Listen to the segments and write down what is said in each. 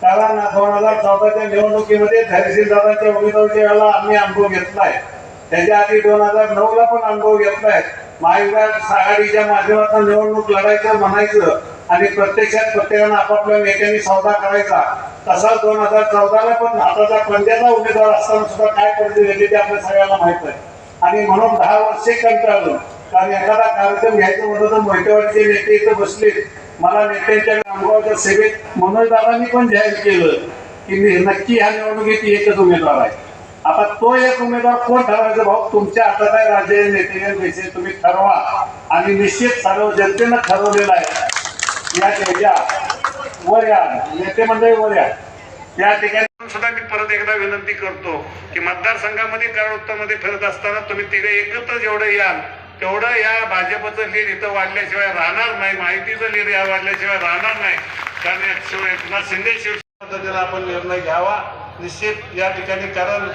त्याला दोन हजार चौदाच्या निवडणुकीमध्ये धैर्यशील दादाच्या उमेदवारीच्या वेळेला आम्ही अनुभव घेतलाय. त्याच्या आधी दोन हजार नऊ ला पण अनुभव घेतलाय. महाविकास आघाडीच्या माध्यमातून निवडणूक लढायचं म्हणायचं आणि प्रत्यक्षात प्रत्येकानं आपापल्या नेत्यांनी सौदा करायचा. तसाच दोन हजार चौदाला पण हाताचा पंजाचा उमेदवार असताना सुद्धा काय परिस्थिती घेतली ते आपल्या सगळ्यांना माहीत आहे. आणि म्हणून दहा वर्षे कंटाळून कारण एखादा कार्यक्रम घ्यायचं म्हणलं तर मोहितेवाडीचे नेते इथं बसले मला नेत्यांच्या अनुभवाच्या सेवेत मनोजदारांनी पण जाहीर केलं की मी नक्की ह्या निवडणुकीत एकच उमेदवार आहे. आता तो एक उमेदवार कोण ठरवायचा भाऊ? तुमच्या हातात आहे राजे नेते तुम्ही ठरवा. आणि निश्चित सर्व जनतेनं ठरवलेलं आहे. या या वर या. नेते मंडळी वर या. या ठिकाणी सुद्धा मी परत एकदा विनंती करतो की मतदारसंघामध्ये कराडोत्तरमध्ये फिरत असताना तुम्ही तिघे एकत्र जेवढं याल तेवढं या भाजपचं लीड इथं वाढल्याशिवाय राहणार नाही माहितीचं लीड या वाढल्याशिवाय राहणार नाही. कारण याशिवाय एकनाथ शिंदे शिवसेना आपण निर्णय घ्यावा. निश्चित या ठिकाणी कारण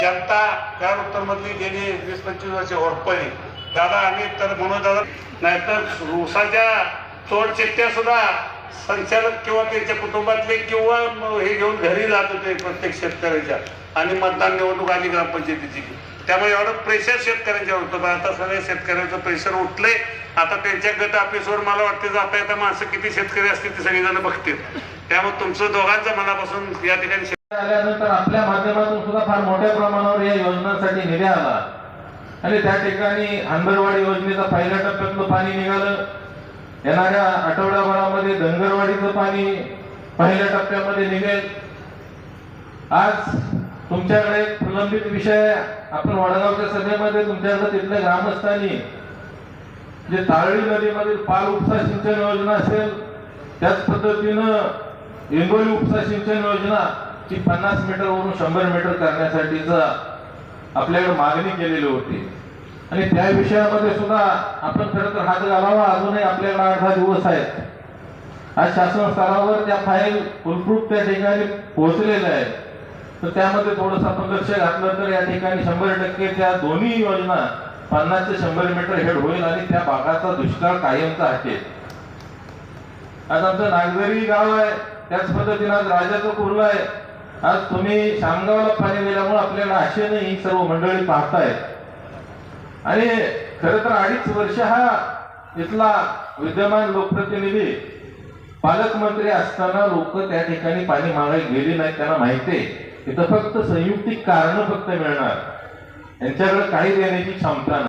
जनता कराड मधली गेली वीस पंचवीस वर्ष होरपळी दादा आम्ही तर म्हणून दादा नाहीतर ऊसाच्या तोड चिठ्ठ्या सुद्धा संचालक किंवा त्यांच्या कुटुंबातले किंवा हे घेऊन घरी जात होते प्रत्येक शेतकऱ्याच्या. आणि मतदान निवडणूक आली ग्रामपंचायतीची. त्यामुळे एवढं प्रेशर शेतकऱ्यांच्यावर होतं. आता सगळ्या शेतकऱ्यांचं प्रेशर उठलंय. आता त्यांच्या गट ऑफिसवर मला वाटते जाता येता माणसं किती शेतकरी असतील ते सगळेजण बघतील. त्यामुळे तुमचं दोघांचं मनापासून या ठिकाणी आल्यानंतर आपल्या माध्यमातून सुद्धा फार मोठ्या प्रमाणावर या योजनांसाठी निधी आला. आणि त्या ठिकाणी आंबरवाडी योजनेचा पहिल्या टप्प्यातलं पाणी निघालं. येणाऱ्या आठवड्याभरामध्ये धनगरवाडीचं पाणी पहिल्या टप्प्यामध्ये निघेल. आज तुमच्याकडे प्रलंबित विषय आपण वडगावच्या सभेमध्ये तुमच्याकडे तिथल्या ग्रामस्थांनी जे तारळी नदीमधील पाल उपसा सिंचन योजना असेल त्याच पद्धतीनं इंगोली उपसा सिंचन योजना ती पन्नास मीटर वरून शंभर मीटर करण्यासाठीचा आपल्याकडे मागणी केलेली होती. आणि त्या विषयामध्ये सुद्धा आपण खरं तर हात घालावा अजूनही आपल्याकडे आठ दहा दिवस आहेत. आज शासन स्तरावर त्या फाईल फुलप्रूफ त्या ठिकाणी पोहोचलेल्या आहेत. तर त्यामध्ये थोडस आपण लक्ष घातलं तर या ठिकाणी शंभर टक्के त्या दोन्ही योजना पन्नास ते शंभर मीटर हेड होईल आणि त्या भागाचा दुष्काळ कायमचा हटेल आज आमचं नागझरी गाव आहे. त्याच पद्धतीनं आज राजाचं कुर्ला आहे. आज तुम्ही शामगावला पाणी दिल्यामुळे आपल्याला आशेने ही सर्व मंडळी पाहतायत. आणि खर तर अडीच वर्ष हा इथला विद्यमान लोकप्रतिनिधी पालकमंत्री असताना लोक त्या ठिकाणी पाणी मागायला गेली नाही त्यांना माहिती आहे. इथं फक्त संयुक्तिक कारण फक्त मिळणार. यांच्याकडे काही देण्याची क्षमता नाही.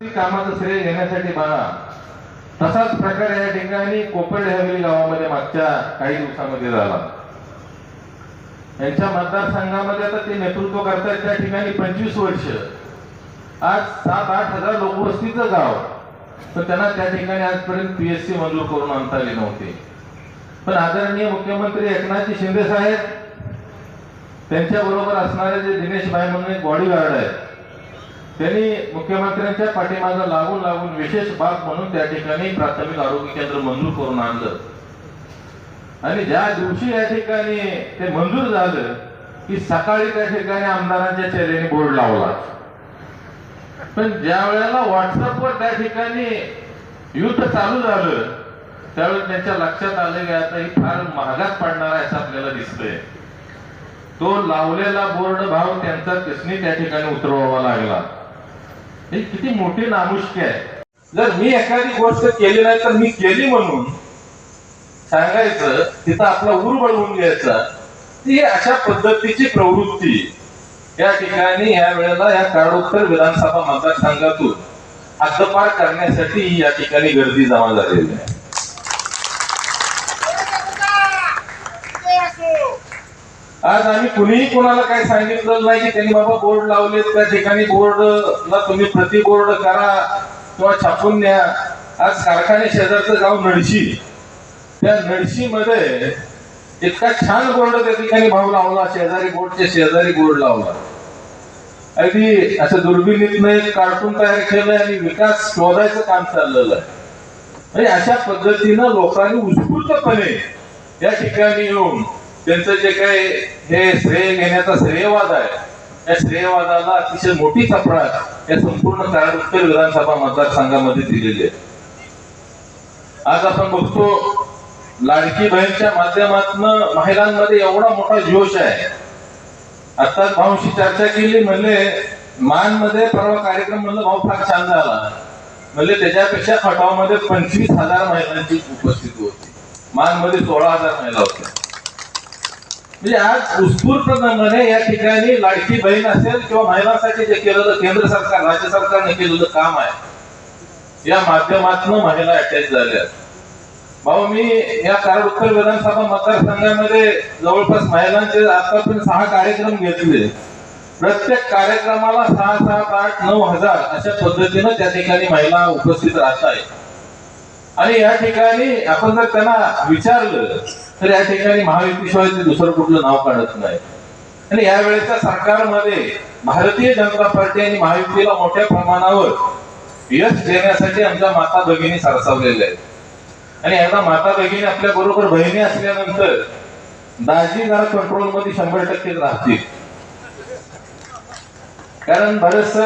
कामाचं श्रेय घेण्यासाठी बघा तसाच प्रकार या ठिकाणी कोपरड हवेली गावामध्ये मागच्या काही दिवसामध्ये झाला. यांच्या मतदारसंघामध्ये आता ते नेतृत्व करतात त्या ठिकाणी पंचवीस वर्ष. आज सात आठ हजार लोकवस्तीचं गाव. तर त्यांना त्या ठिकाणी आजपर्यंत पीएससी मंजूर करून आणता आले नव्हती. पण आदरणीय मुख्यमंत्री एकनाथजी शिंदे साहेब त्यांच्या बरोबर असणारे जे दिनेश भाई म्हणून एक बॉडीगार्ड आहेत. त्यांनी मुख्यमंत्र्यांच्या पाठीमागं लागून लागून विशेष बाब म्हणून त्या ठिकाणी प्राथमिक आरोग्य केंद्र मंजूर करून आणलं. आणि ज्या दिवशी या ठिकाणी ते मंजूर झालं की सकाळी त्या ठिकाणी आमदारांच्या चेहऱ्याने बोर्ड लावला. पण ज्या वेळेला व्हॉट्सअपवर त्या ठिकाणी युद्ध चालू झालं त्यावेळेस त्यांच्या लक्षात आलं की आता ही फार महागात पडणार आहे असं आपल्याला दिसतंय. तो लावलेला बोर्ड भाव त्यांचा किसनी त्या ठिकाणी उतरवावा लागला. हे किती मोठी नामुष्की आहे. जर मी एखादी गोष्ट केली नाही तर मी केली म्हणून सांगायचं तिथं आपला उर बनवून घ्यायचा ती अशा पद्धतीची प्रवृत्ती. या ठिकाणी या वेळेला या काळोत्तर विधानसभा मतदारसंघातून हद्दपार करण्यासाठी या ठिकाणी गर्दी जमा झालेली आहे. आज आम्ही कुणीही कोणाला काही सांगितलं नाही की त्यांनी बाबा बोर्ड लावलेत त्या ठिकाणी बोर्डला तुम्ही प्रति बोर्ड करा किंवा छापून न्या. आज कारखाने शेजारचं गाव नडशी त्या नडशी मध्ये इतका छान बोर्ड त्या ठिकाणी भाऊ लावला शेजारी बोर्डच्या शेजारी बोर्ड लावला. अगदी असं दुर्बिणीतनं एक कार्टून तयार केलंय आणि विकास शोधायचं काम चाललेलं आहे. म्हणजे अशा पद्धतीनं लोकांनी उत्स्फूर्तपणे या ठिकाणी येऊन त्यांचं जे काही हे श्रेय घेण्याचा श्रेयवाद आहे या श्रेयवादाला अतिशय मोठी चपराक या संपूर्ण कराड उत्तर विधानसभा मतदारसंघामध्ये दिलेली आहे. आज आपण बघतो लाडकी बहीणच्या माध्यमातून महिलांमध्ये एवढा मोठा जोश आहे. आता भाऊशी चर्चा केली म्हणले मानमध्ये परवा कार्यक्रम म्हणलं भाऊ फार छान झाला. म्हणजे त्याच्यापेक्षा खटावमध्ये पंचवीस हजार महिलांची उपस्थिती होती. मानमध्ये सोळा हजार महिला होत्या. म्हणजे आज उत्स्फूर्तपणे या ठिकाणी लाडकी बहीण असेल किंवा महिलांसाठी जे केलेलं केंद्र सरकार राज्य सरकारने केलेलं काम आहे या माध्यमातून महिला अटॅच झाल्या. भाऊ मी या कराड उत्तर विधानसभा मतदारसंघामध्ये जवळपास महिलांचे आतापर्यंत सहा कार्यक्रम घेतले. प्रत्येक कार्यक्रमाला सहा सात आठ नऊ हजार अशा पद्धतीनं त्या ठिकाणी महिला उपस्थित राहत आहेत. आणि या ठिकाणी आपण जर त्यांना विचारलं तर या ठिकाणी महायुतीशिवाय ते दुसरं कुठलं नाव काढत नाही आणि यावेळेच्या सरकारमध्ये भारतीय जनता पार्टी आणि महायुतीला मोठ्या प्रमाणावर यश देण्यासाठी आमच्या माता भगिनी सरसावलेल्या आहेत. आणि एकदा माता भगिनी आपल्या बरोबर बहिणी असल्यानंतर दाजी जरा कंट्रोलमध्ये शंभर टक्के राहतील. कारण बरंच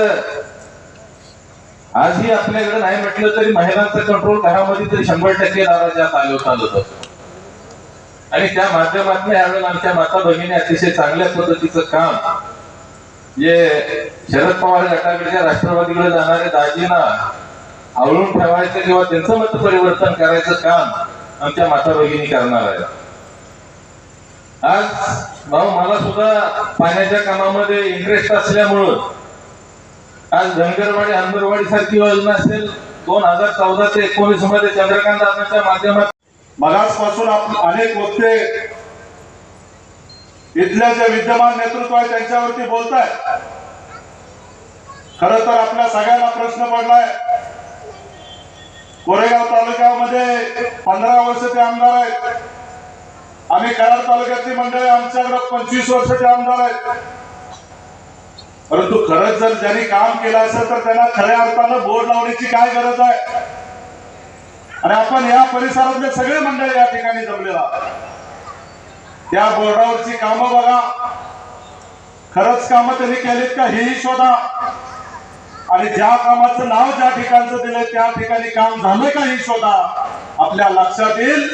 आजही आपल्याकडे नाही म्हटलं तरी महिलांचा कंट्रोल घरामध्ये तरी शंभर टक्के दाराच्या चालू चालत असतो आणि त्या माध्यमातून यावेळेला आमच्या माता भगिनी अतिशय चांगल्या पद्धतीचं काम जे शरद पवार गटाकडच्या राष्ट्रवादीकडे जाणारे दाजींना आवळून ठेवायचं किंवा त्यांचं मत परिवर्तन करायचं काम आमच्या माता भगिनी करणार आहे आज भाऊ मला सुद्धा पाण्याच्या कामामध्ये इंटरेस्ट असल्यामुळं आज धनगरवाडी अंबरवाडी सारखी योजना असेल दोन हजार चौदा ते एकोणीसमध्ये चंद्रकांत दादाच्या माध्यमात मगासपासून आपण अनेक वक्ते इथल्या जे विद्यमान नेतृत्व आहे त्यांच्यावरती बोलताय खर तर आपल्या सगळ्यांना प्रश्न पडलाय कोरेगाव तालुक्यामध्ये पंधरा वर्षाचे आमदार आहेत. आम्ही कराड तालुक्यातली मंडळी आमच्याकडे पंचवीस वर्षाचे आमदार आहेत. परंतु खरंच जर ज्यांनी काम केलं असेल तर त्यांना खऱ्या अर्थानं बोर्ड लावण्याची काय गरज आहे? आणि आपण या परिसरातले सगळे मंडळी या ठिकाणी जमलेला त्या बोर्डावरची कामं बघा. खरंच कामं त्यांनी केलीत का? हेही शोधा. आणि ज्या कामाचं नाव ज्या ठिकाणचं दिलं त्या ठिकाणी काम झालं का हे शोधा? आपल्या लक्षात येईल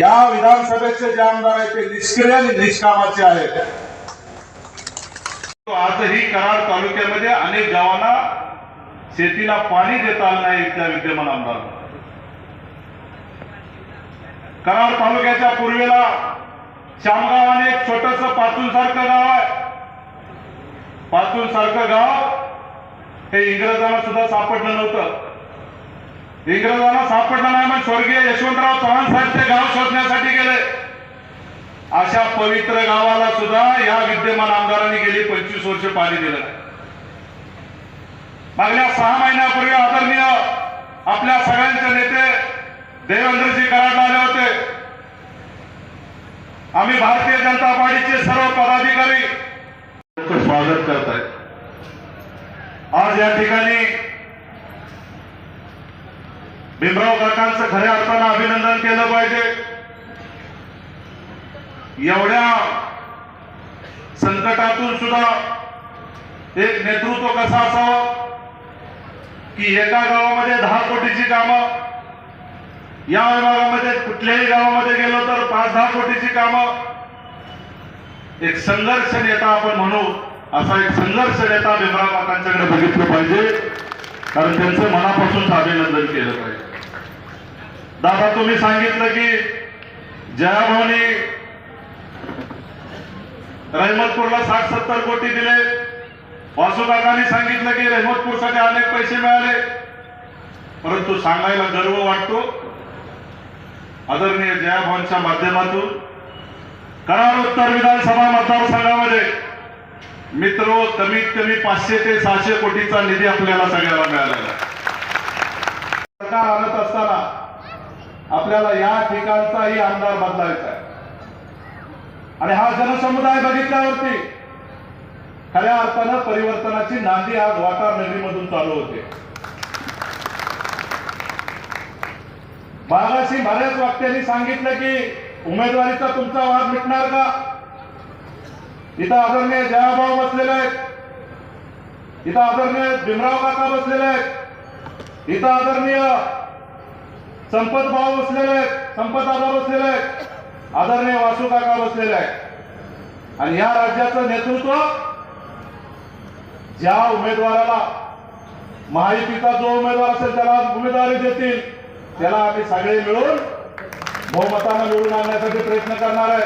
या विधानसभेचे जे आमदार आहेत ते निष्क्रिय आणि निष्कामाचे आहेत. आजही कराड तालुक्यामध्ये अनेक गावांना शेतीला पाणी देता आलं नाही त्या विद्यमान आमदार. कराड तालुक्याच्या पूर्वेला श्यामगावाने एक छोटस पातूल सारखं गाव आहे. पातूल सारखं गाव हे इंग्रजांना सुद्धा सापडलं नव्हतं. इंग्रजांना सापडलं नाही मग स्वर्गीय यशवंतराव चव्हाण साहेब ते गाव शोधण्यासाठी गेले. अशा पवित्र गावाला सुद्धा या विद्यमान आमदारांनी गेली पंचवीस वर्ष पाणी दिलं नाही. मागल्या सहा महिन्यापूर्वी आदरणीय आपल्या सगळ्यांचे नेते देवेंद्रजी कराड आले होते. आम्ही भारतीय जनता पार्टीचे सर्व पदाधिकारी. स्वागत करत आहेत आज या ठिकाणी भीमराव काकांचं खऱ्या अर्थानं अभिनंदन केलं पाहिजे. एवढ्या संकटातून सुद्धा एक नेतृत्व कसं असावं? की एका गावामध्ये दहा कोटीची कामं या विभागामध्ये कुठल्याही गावामध्ये गेलो तर पाच दहा कोटीची कामं. एक संघर्ष नेता आपण म्हणू. असा एक संघर्ष नेता भीमराव काकांच्याकडे बघितलं पाहिजे. कारण त्यांचं मनापासून अभिनंदन केलं पाहिजे. दादा तुम्ही सांगितलं की जयाभाऊनी रहमतपूरला साठ सत्तर कोटी दिले. वासुकाकांनी सांगितलं की रहमतपूरसाठी अनेक पैसे मिळाले. परंतु सांगायला गर्व वाटतो. आदरणीय जयाभाऊंच्या माध्यमातून कराड उत्तर विधानसभा मतदारसंघामध्ये मित्र कमीत कमी पाचशे ते सहाशे कोटीचा निधी आपल्याला सगळ्याला मिळालेला सरकार आणत असताना आपल्याला या ठिकाणचाही आमदार बदलायचा आहे. आणि हा जनसमुदाय बघितल्यावरती खऱ्या अर्थानं परिवर्तनाची नांदी आज वाटार नगरीमधून चालू होते. मागाशी बऱ्याच वाक्यांनी सांगितलं की उमेदवारीचा तुमचा वाद मिटणार का? इथं आदरणीय जयाभाऊ बसलेले आहेत. इथं आदरणीय भीमराव काका बसलेले आहेत. इथं आदरणीय संपत भाऊ बसलेले आहेत. संपत दादा बसलेले आहेत. आदरणीय वासू काका बसलेले आहेत. आणि या राज्याचं नेतृत्व ज्या उमेदवाराला महायुतीचा जो उमेदवार असेल त्याला उमेदवारी देतील त्याला आम्ही सगळे मिळून बहुमतानं निवडून आणण्यासाठी प्रयत्न करणार आहे.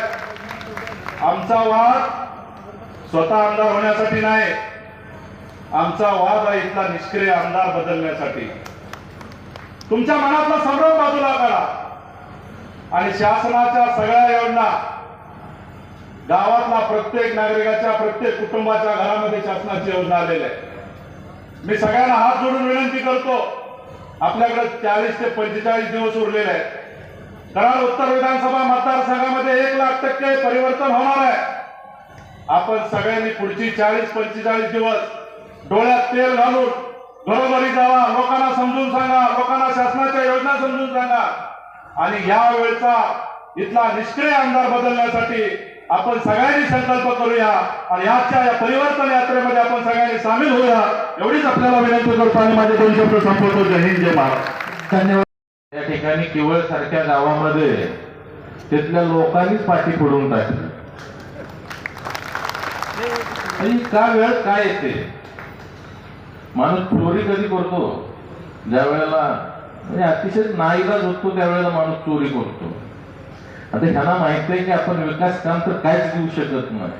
आमचा वाद स्वतः आमदार होण्यासाठी नाही. आमचा वाद आहे इथला निष्क्रिय आमदार बदलण्यासाठी. तुमच्या मनातला संभ्रम बाजूला करा आणि शासनाच्या सगळ्या योजना गावातला प्रत्येक नागरिकाच्या प्रत्येक कुटुंबाच्या घरामध्ये शासनाची योजना आलेल्या आहे मी सगळ्यांना हात जोडून विनंती करतो आपल्याकडे चाळीस ते पंचेचाळीस दिवस उरलेले आहेत. कराड उत्तर विधानसभा मतदारसंघामध्ये एक लाख टक्के परिवर्तन होणार आहे. आपण सगळ्यांनी पुढची चाळीस पंचेचाळीस दिवस डोळ्यात तेल घालून घरोघरी जावा लोकांना समजून सांगा लोकांना शासनाच्या योजना समजून सांगा. आणि या वेळचा इथला निष्क्रिय आमदार बदलण्यासाठी आपण सगळ्यांनी संकल्प करूया आणि आजच्या या परिवर्तन यात्रेमध्ये आपण सगळ्यांनी सामील होऊया. एवढीच आपल्याला विनंती करतो आणि माझे दोन शब्द संपवतो. जय हिंद जय महाराष्ट्र धन्यवाद. या ठिकाणी केवळ सारख्या गावामध्ये तिथल्या लोकांनीच पाठी फोडून टाकली. आणि का वेळ काय येते? माणूस चोरी कधी करतो? ज्या वेळेला म्हणजे अतिशय नाईलाज होतो त्यावेळेला माणूस चोरी करतो. आता ह्यांना माहीत आहे की आपण विकास काम तर काहीच देऊ शकत नाही.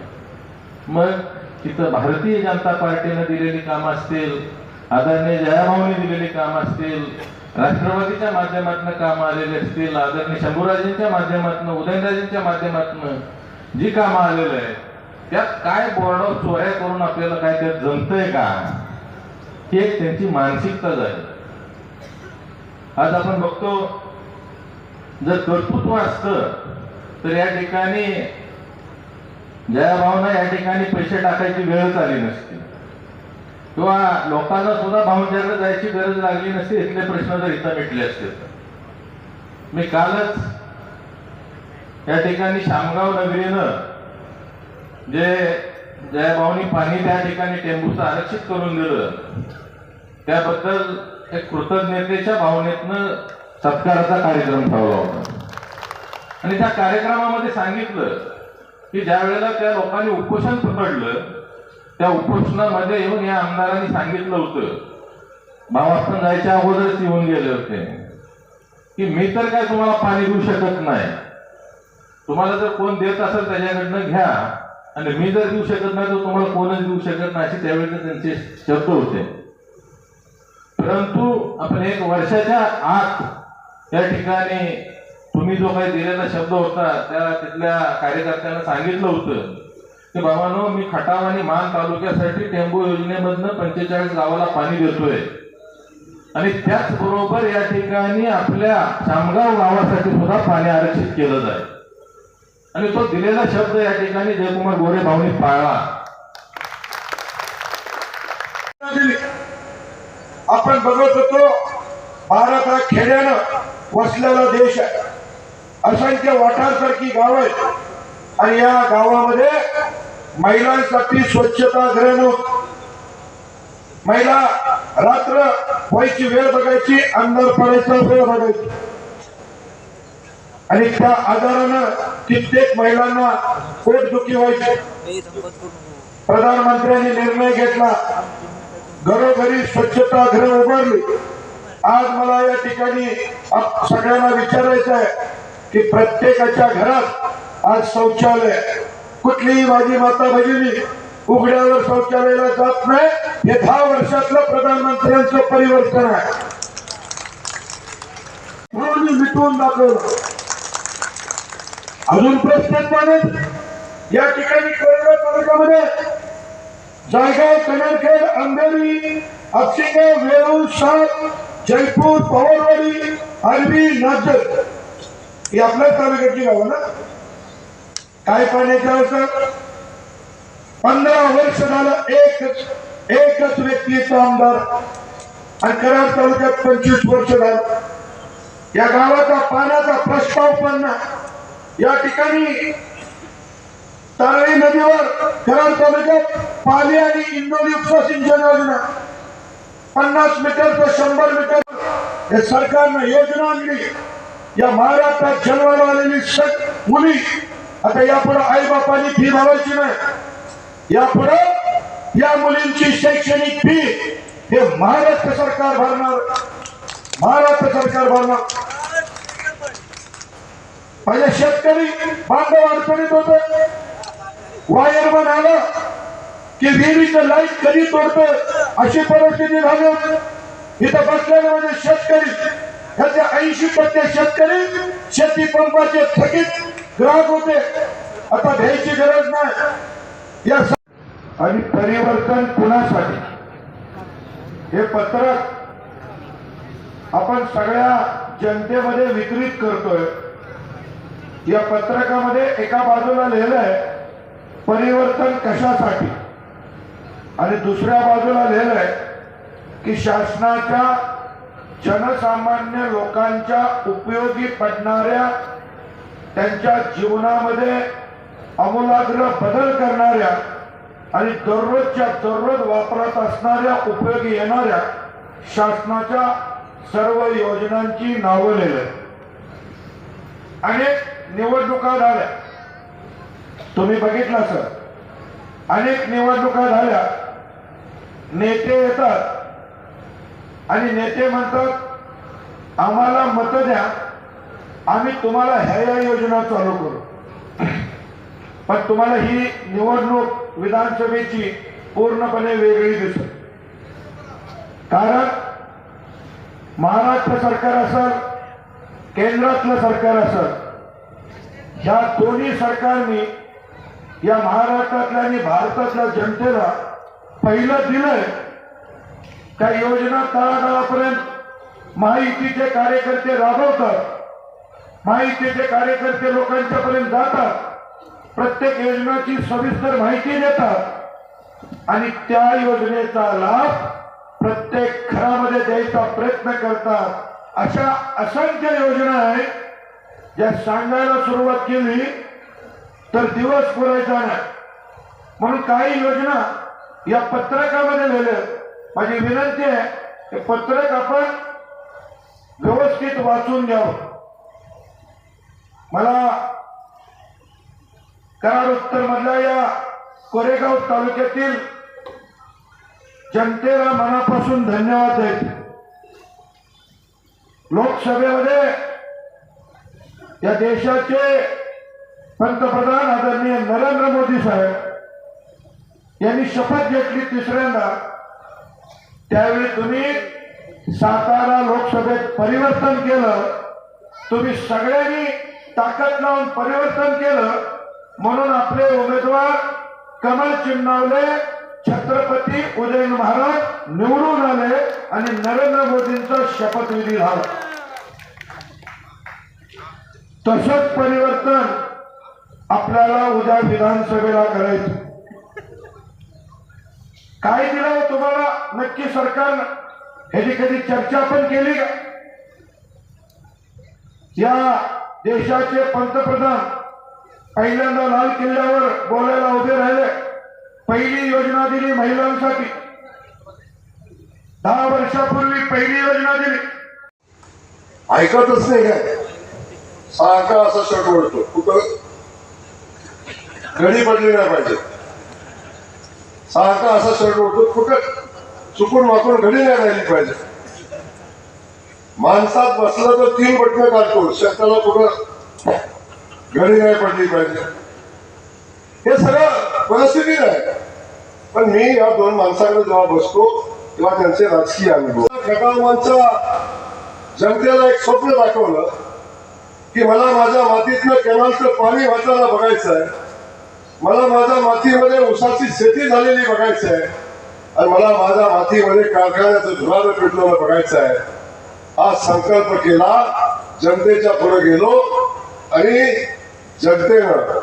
मग तिथं भारतीय जनता पार्टीने दिलेली कामं असतील आदरणीय जयाभाऊने दिलेली कामं असतील राष्ट्रवादीच्या माध्यमातून कामं आलेली असतील आदरणीय शंभूराजेंच्या माध्यमातून उदयनराजेंच्या माध्यमातून जी कामं आलेली आहेत त्यात काय बोर्डावर चोऱ्या करून आपल्याला काय त्यात जमतंय का? ही एक त्यांची मानसिकताच आहे आज आपण बघतो जर कर्तृत्व असतं तर या ठिकाणी जयाभावना या ठिकाणी पैसे टाकायची वेळच आली नसती. किंवा लोकांना सुद्धा भाऊंच्याकडे जायची गरज लागली नसती इथले प्रश्न जर इथं मिटले असते मी कालच या ठिकाणी शामगाव नगरीनं जे जयाभाऊनी पाणी त्या ठिकाणी टेंबूचं आरक्षित करून दिलं त्याबद्दल एक कृतज्ञतेच्या भावनेतनं सत्काराचा कार्यक्रम ठेवला होता. आणि त्या कार्यक्रमामध्ये सांगितलं की ज्या वेळेला त्या लोकांनी उपोषण पकडलं त्या उपोषणामध्ये येऊन या आमदारांनी सांगितलं होतं. भावास्थान जायच्या अगोदरच येऊन गेले होते. की मी तर काय तुम्हाला पाणी देऊ शकत नाही. तुम्हाला जर कोण देत असेल त्याच्याकडनं घ्या. आणि मी जर देऊ शकत नाही तर तुम्हाला कोणच देऊ शकत नाही असे त्यावेळेचे त्यांचे शब्द होते. परंतु आपण एक वर्षाच्या आत या ठिकाणी तुम्ही जो काही दिलेला शब्द होता त्या तिथल्या कार्यकर्त्यांना सांगितलं होतं की बाबांनो मी खटाव आणि मान तालुक्यासाठी टेंबू योजनेमधनं पंचेचाळीस गावाला पाणी देतोय. आणि त्याचबरोबर या ठिकाणी आपल्या शामगाव गावासाठी सुद्धा पाणी आरक्षित केलं जाईल आणि तो दिलेला शब्द या ठिकाणी जयकुमार गोरे भाऊनी पाळला. आपण बघत होतो भारत हा खेड्यानं वसलेला देश आहे. असंख्य वाठारसारखी गाव आहेत. आणि या गावामध्ये महिलांसाठी स्वच्छता गृह नव्हतं महिला रात्र व्हायची वेळ बघायची अंदर पडायचा वेळ बघायची. आणि त्या आजारानं कित्येक महिलांना पोटदुखी व्हायची. प्रधानमंत्र्यांनी निर्णय घेतला. घरोघरी स्वच्छता घर उभारली. आज मला या ठिकाणी सगळ्यांना विचारायचं आहे की प्रत्येकाच्या घरात आज शौचालय कुठलीही माझी माता भगिनी उघड्यावर शौचालयाला जात नाही हे दहा वर्षातलं प्रधानमंत्र्यांचं परिवर्तन आहे. म्हणून मी मिटवून दाखवलं. अजून प्रश्न या ठिकाणी कोरेगाव तालुक्यामध्ये जळगाव कनारखेड अंधेरी अक्षिगाव वेरूळ सात जयपूर पवारवाडी अरबी नाजर ही आपल्या तालुक्याची गाव ना? काय पाण्याची अवस्था पंधरा वर्ष झालं एकच एकच व्यक्तीचा आमदार आणि कराड तालुक्यात पंचवीस वर्ष झालं. या गावाचा पाण्याचा प्रस्ताव पण ना या ठिकाणी तारळी नदीवर कराड तालुक्यात पाली आणि इंदोरी उपसा सिंचन योजना पन्नास मीटर ते शंभर मीटर हे सरकारनं योजना आणली. या महाराष्ट्रात जन्माला आलेली मुली आता यापुढे आई बापानी फी भरायची नाही. यापुढे या मुलींची शैक्षणिक फी हे महाराष्ट्र सरकार भरणार. महाराष्ट्र सरकार भरणार. माझ्या शेतकरी बांधव अडचणीत होत. वायरमन आलं की विहिरीचं लाइट कधी तोडत अशी परिस्थिती झाली इथं बसलेले माझे शेतकरी. त्याचे ऐंशी टक्के शेतकरी शेती पंपाचे थकीत ग्राहक होते. आता घ्यायची गरज नाही. या आणि परिवर्तन कुणासाठी? हे पत्रक आपण सगळ्या जनतेमध्ये वितरित करतोय. या पत्रकामध्ये एका बाजूला लिहिलंय परिवर्तन कशासाठी? आणि दुसऱ्या बाजूला लिहिलंय की शासनाच्या जनसामान्य लोकांच्या उपयोगी पडणाऱ्या त्यांच्या जीवनामध्ये अमूलाग्र बदल करणाऱ्या आणि दररोजच्या दररोज वापरात असणाऱ्या उपयोगी येणाऱ्या शासनाच्या सर्व योजनांची नावं लिहिलंय अनेक निवडणुका झाल्या. तुम्ही बघितलं सर अनेक निवडणुका झाल्या. नेते येतात. आणि नेते म्हणतात आम्हाला मत द्या. आम्ही तुम्हाला ह्या या योजना चालू करू. पण तुम्हाला ही निवडणूक विधानसभेची पूर्णपणे वेगळी दिसत कारण महाराष्ट्र सरकार असेल केंद्रातलं सरकार असेल ह्या दोन्ही सरकारने या महाराष्ट्रातल्या आणि भारतातल्या जनतेला पहिलं दिलंय त्या योजना तळागाळापर्यंत महायुतीचे कार्यकर्ते राबवतात महायुतीचे कार्यकर्ते लोकांच्या पर्यंत जातात प्रत्येक योजनाची सविस्तर माहिती देतात आणि त्या योजनेचा लाभ प्रत्येक घरामध्ये द्यायचा प्रयत्न करतात. अशा असंख्य योजना आहेत ज्या सांगायला सुरुवात केली तर दिवस पुरायचा नाही म्हणून काही योजना या पत्रकामध्ये लिहिल्या माझी विनंती आहे हे पत्रक आपण व्यवस्थित वाचून घ्यावं. मला कराड उत्तर मधल्या या कोरेगाव तालुक्यातील जनतेला मनापासून धन्यवाद आहेत लोकसभेमध्ये या देशाचे पंतप्रधान आदरणीय नरेंद्र मोदी साहेब यांनी शपथ घेतली तिसऱ्यांदा. त्यावेळी तुम्ही सातारा लोकसभेत परिवर्तन केलं. तुम्ही सगळ्यांनी ताकद लावून परिवर्तन केलं. म्हणून आपले उमेदवार कमल चिन्हावले छत्रपती उदयन महाराज निवडून आले आणि नरेंद्र मोदींचा शपथविधी झाला. तसंच परिवर्तन आपल्याला उद्या विधानसभेला करायचं. काय दिलं तुम्हाला? नक्की सरकारनं ह्याची कधी चर्चा पण केली का? या देशाचे पंतप्रधान पहिल्यांदा लाल किल्ल्यावर बोलायला उभे राहिले. पहिली योजना दिली महिलांसाठी. दहा वर्षापूर्वी पहिली योजना दिली. ऐकतच नाही काय? सारखा असा शर्ट ओढतो. कुठं? घडी पडली नाही पाहिजे. सारखा असा शर्ट ओढतो कुठं? चुकून वाकून घडी नाही राहिली पाहिजे. माणसात बसलं तर तीन बटणं काढतो. शर्टाला कुठं? घडी नाही पडली पाहिजे. हे सगळं परिस्थिती नाही. पण मी या दोन माणसाकडे जेव्हा बसतो तेव्हा त्यांचे राजकीय अनुभव. माणसा जनतेला एक स्वप्न दाखवलं. की मला माझ्या मातीतलं केनालचं पाणी वाचायला बघायचं आहे मला माझ्या मातीमध्ये ऊसाची शेती झालेली बघायचं आहे आणि मला माझ्या मातीमध्ये कारखान्याचं धुरानं पेटलेलं बघायचं आहे हा संकल्प केला जनतेच्या पुढे गेलो आणि जनतेनं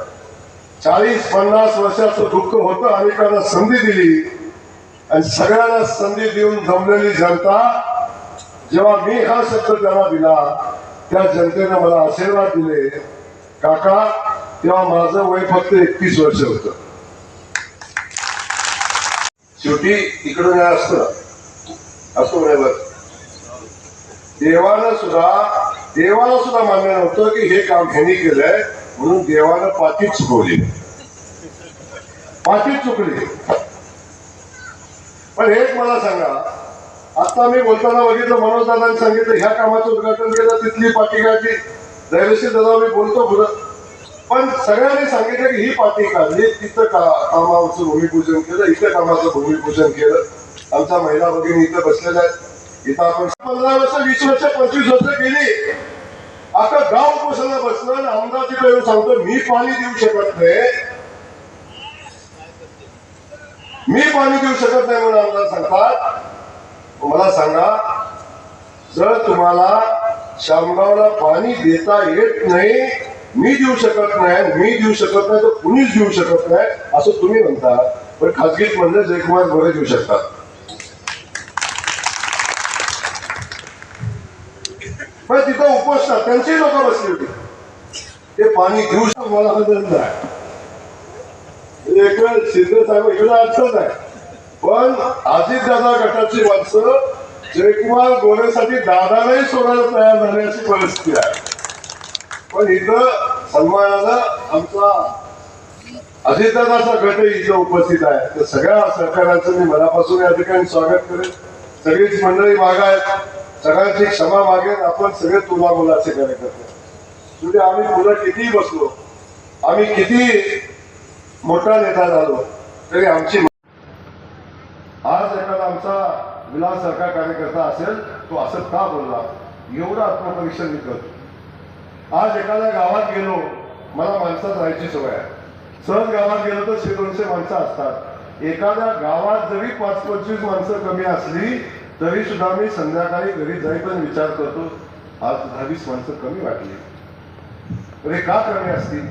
चाळीस पन्नास वर्षाचं दुःख होतं आणि संधी दिली. आणि सगळ्यांना संधी देऊन जमलेली जनता जेव्हा मी हा शब्द त्यांना दिला त्या जनतेनं मला आशीर्वाद दिले. काका तेव्हा माझं वय फक्त एकतीस वर्ष होत. शेवटी इकडून काय असतं. असतो बरोबर. देवानं सुद्धा देवाला सुद्धा मान्य नव्हतं की हे काम ह्यांनी केलंय म्हणून देवानं पाठीच चुकवली. पाठीच चुकली. पण हेच मला सांगा आता मी बोलताना बघितलं मनोज दादांनी सांगितलं ह्या कामाचं उद्घाटन केलं तिथली पाठी काढली दैवशी दादा मी बोलतो पुढं. पण सगळ्यांनी सांगितलं की ही पाठी काढली तिथं का कामाचं भूमिपूजन केलं इथं कामाचं भूमिपूजन केलं. आमच्या महिला भगिनी इथं बसलेल्या आहेत. इथं आपण पंधरा वर्ष वीस वर्ष पंचवीस वर्ष गेली. आता गाव उपोषणाला बसलं आणि आमदार तिथे येऊन सांगतो मी पाणी देऊ शकत नाही. मी पाणी देऊ शकत नाही म्हणून आमदार सांगतात. मला सांगा जर तुम्हाला शामगावला पाणी देता येत नाही मी देऊ शकत नाही मी देऊ शकत नाही तर कुणीच देऊ शकत नाही असं तुम्ही म्हणता. पण खाजगीत म्हणजे जयकुमार गोरे देऊ शकतात. पण तिथं उपसतात त्यांची लोक बसली होती. ते पाणी घेऊ शकत मला बदल आहे. इकडं शिंदे साहेब इकडे अडचण आहे पण अजित दादा गटाची माणसं जयकुमार गोरेसाठी दादालाही सोडायला तयार झाली अशी परिस्थिती आहे. पण इथं सन्मानाला आमचा अजितदादाचा गटही इथं उपस्थित आहे. तर सगळ्या सरकारांचं मी मनापासून या ठिकाणी स्वागत करेन. सगळीच मंडळी मागा आहेत. सगळ्यांची क्षमा मागेल आपण सगळे तुला मुलाचे कार्यकर्ते. म्हणजे आम्ही मुलं कितीही बसलो आम्ही किती मोठा नेता झालो तरी आमची आज एखादा आमचा विलास विलासारखा कार्यकर्ता असेल तो असं का बोलला? एवढं आत्मपरीक्षण मी करतो. आज एखाद्या गावात गेलो मला माणसात राहायची सवय आहे. सहज गावात गेलो तर शे दोनशे माणसं असतात. एखाद्या गावात जरी पाच पंचवीस माणसं कमी असली तरी सुद्धा मी संध्याकाळी घरी जाई पण विचार करतो आज दहावीस माणसं कमी वाटली. अरे का कमी असतील?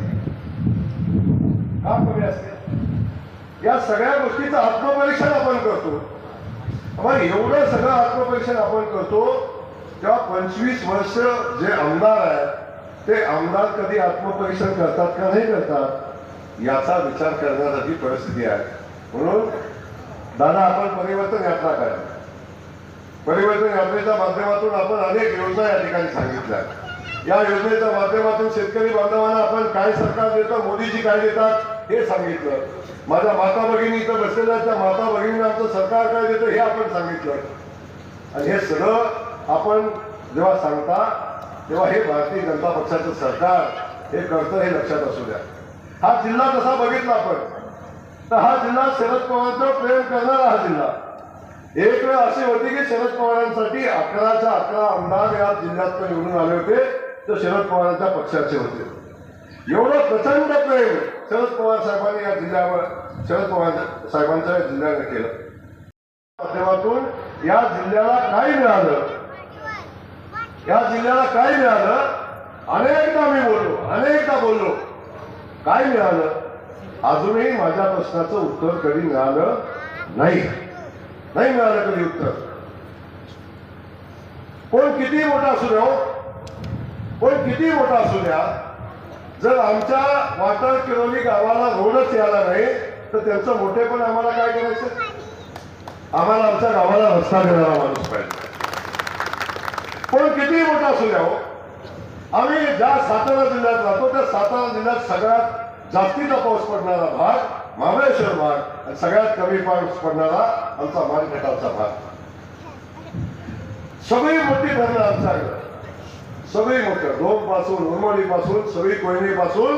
का कमी असतील? या सगळ्या गोष्टीचं आत्मपरीक्षण आपण करतो. मग एवढं सगळं आत्मपरीक्षण आपण करतो तेव्हा पंचवीस वर्ष जे आमदार आहेत ते आमदार कधी आत्मपरीक्षण करतात का नाही करतात याचा विचार करण्यासाठी परिस्थिती आहे. म्हणून दादा आपण परिवर्तन यात्रा काढली परिवर्तन यात्रेच्या माध्यमातून आपण अनेक योजना या ठिकाणी सांगितल्या. या योजनेच्या माध्यमातून शेतकरी बांधवांना आपण काय सरकार देतं मोदीजी काय देतात हे सांगितलं. माझ्या माता भगिनी इथं बसलेल्या त्या माता भगिनींना आमचं सरकार काय देतं हे आपण सांगितलं. आणि हे सगळं आपण जेव्हा सांगता तेव्हा हे भारतीय जनता पक्षाचं सरकार हे करतं हे लक्षात असू द्या. हा जिल्हा कसा बघितला आपण. तर हा जिल्हा शरद पवारांचं प्रेम करणारा हा जिल्हा. एक वेळ अशी होती की शरद पवारांसाठी अकराच्या अकरा आमदार या जिल्ह्यात निवडून आले होते. तर शरद पवारांच्या पक्षाचे होते. एवढं प्रचंड प्रेम शरद पवार साहेबांनी या जिल्ह्यावर शरद पवार साहेबांच्या या जिल्ह्याने केलं. माध्यमातून या जिल्ह्याला काय मिळालं. या जिल्ह्याला काय मिळालं. अनेकदा मी बोललो अनेकदा बोललो. काय मिळालं. अजूनही माझ्या प्रश्नाचं उत्तर कधी मिळालं नाही. नाही मिळालं कधी उत्तर? कोण किती मोठा असू द्या हो. कोण किती मोठा असू द्या जर आमच्या वाटर किरोली गावाला रोडच यायला नाही तर त्यांचं मोठेपण आम्हाला काय करायचं? आम्हाला आमच्या गावाला रस्ता देणारा माणूस पाहिजे. पण किती मोठा असू द्या हो, आम्ही ज्या सातारा जिल्ह्यात राहतो त्या सातारा जिल्ह्यात सगळ्यात जास्तीचा पाऊस पडणारा भाग महाबळेश्वर भाग आणि सगळ्यात कमी पाऊस पडणारा आमचा मानघाटाचा भाग. सगळी मोठी धरणं आमच्याकडे. सगळी मोठं डोमपासून उर्मडी पासून सगळी कोयनी पासून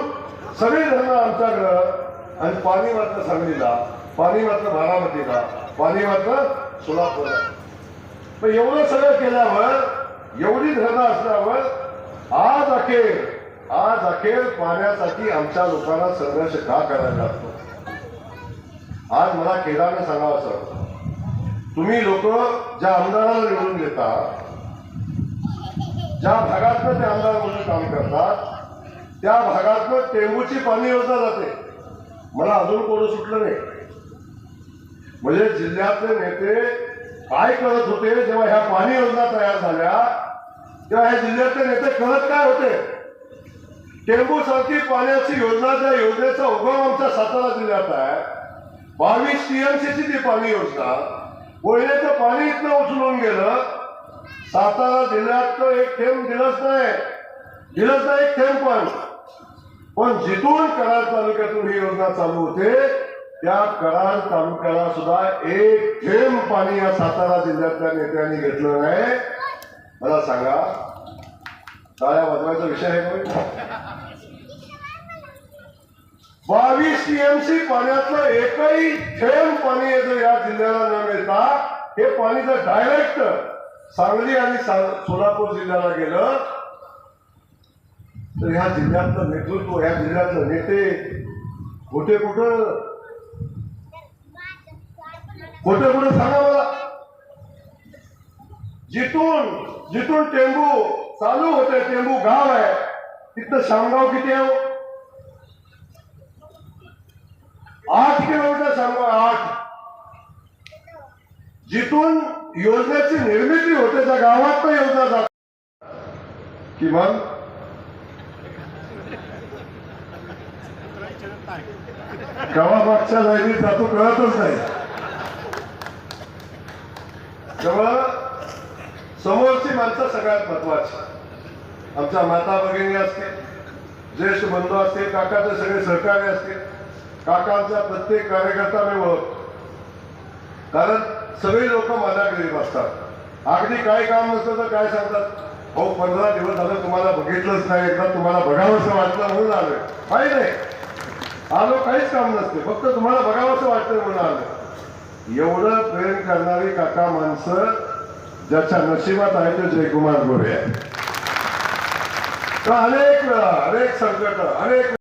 सगळी धरणं आमच्याकडं आणि पाणी मात्र सांगलीला पाणी मात्र बारामतीला पाणी मात्र सोलापूरला. पण एवढं सगळं केल्यावर एवढी धरणं असल्यावर आज अखेर आज अखेर पाण्यासाठी आमच्या लोकांना संघर्ष का करायला लागतो? आज मला केदारने सांगावं सर तुम्ही लोक ज्या आमदाराला निवडून देता ज्या भागातनं ते आमदार म्हणून काम करतात त्या भागातनं टेंबूची पाणी योजना जाते. मला अजून कोणी सुटलं नाही. म्हणजे जिल्ह्यातले नेते काय करत होते जेव्हा ह्या पाणी योजना तयार झाल्या तेव्हा ह्या जिल्ह्यातले नेते करत काय होते? टेंबू सारखी पाण्याची योजना त्या योजनेचा उगम आमच्या सातारा जिल्ह्यात आहे बावीस टीएमसीची ती पाणी योजना कोयनेचं पाणी इथनं उचलून गेलं सातारा जिल्ह्यात एक थेंब दिलंच नाही. दिलंच नाही एक थेंब पण. पण जिथून कराड तालुक्यातून ही योजना चालू होते त्या कराड तालुक्याला सुद्धा एक थेंब पाणी या सातारा जिल्ह्यातल्या नेत्यांनी घेतलं नाही. मला सांगा टाळ्या वाजवायचा विषय आहे का? बावीस टीएमसी पाण्यातलं एकही थेंब पाणी जर या जिल्ह्याला न मिळता हे पाणी जर डायरेक्ट सांगली आणि सोलापूर जिल्ह्याला गेलं तर ह्या जिल्ह्यातलं नेतृत्व ह्या जिल्ह्यातलं नेते कुठे कुठं? कुठे कुठं? सांगा मला. जिथून जिथून टेंबू चालू होते टेंबू गाव आहे तिथं शामगाव किती आहे? आठ किलोमीटर शामगाव आठ. जिथून योजनेची निर्मिती होते त्या गावात पण योजना जात. किमान गावामागच्या जागी जातो कळतच नाही. तेव्हा समोरची माणसं सगळ्यात महत्वाची. आमच्या माता भगिनी असतील ज्येष्ठ बंधू असतील काकाचे सगळे सहकारी असतील. काकांचा प्रत्येक कार्यकर्ता मी ओळखतो. कारण सगळे लोक माझ्या बसतात अगदी काय काम नसतं तर काय सांगतात? हो पंधरा दिवस झालं तुम्हाला बघितलंच नाही एकदा तुम्हाला बघावंसं वाटलं म्हणून आलोय. काही नाही. आलो काहीच काम नसते. फक्त तुम्हाला बघावंसं वाटतं म्हणून आलं एवढं प्रेम करणारी काका माणसं ज्याच्या नशिबात आहे ते जयकुमार गोरे आहे तर अनेक वेळा अनेक संकट अनेक